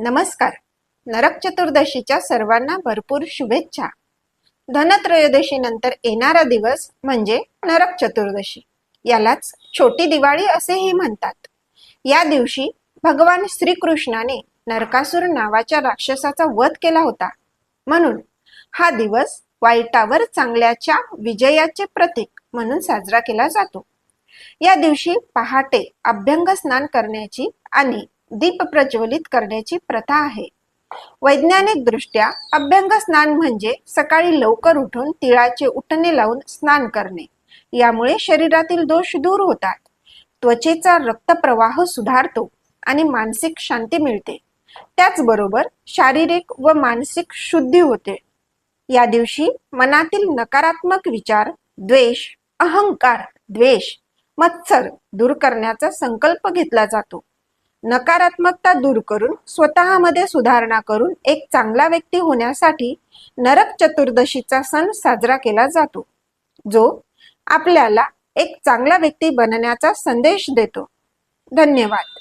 नमस्कार. नरक चतुर्दशीच्या सर्वांना भरपूर शुभेच्छा. धनत्रयोदशीनंतर येणारा दिवस म्हणजे नरक चतुर्दशी. यालाच छोटी दिवाळी असेही म्हणतात. या दिवशी भगवान श्रीकृष्णाने नरकासूर नावाच्या राक्षसाचा वध केला होता. म्हणून हा दिवस वाईटावर चांगल्याच्या विजयाचे प्रतीक म्हणून साजरा केला जातो. या दिवशी पहाटे अभ्यंग स्नान करण्याची आणि दीप प्रज्वलित करण्याची प्रथा आहे. वैज्ञानिक दृष्ट्या अभ्यंग स्नान म्हणजे सकाळी लवकर उठून तिळाचे उठणे लावून स्नान करणे. यामुळे शरीरातील दोष दूर होतात. त्वचेचा रक्तप्रवाह सुधारतो आणि मानसिक शांती मिळते. त्याचबरोबर शारीरिक व मानसिक शुद्धी होते. या दिवशी मनातील नकारात्मक विचार द्वेष अहंकार द्वेष मत्सर दूर करण्याचा संकल्प घेतला जातो. नकारात्मकता दूर करून स्वतःमध्ये सुधारणा करून एक चांगला व्यक्ती होण्यासाठी नरक चतुर्दशीचा सण साजरा केला जातो जो आपल्याला एक चांगला व्यक्ती बनण्याचा संदेश देतो. धन्यवाद.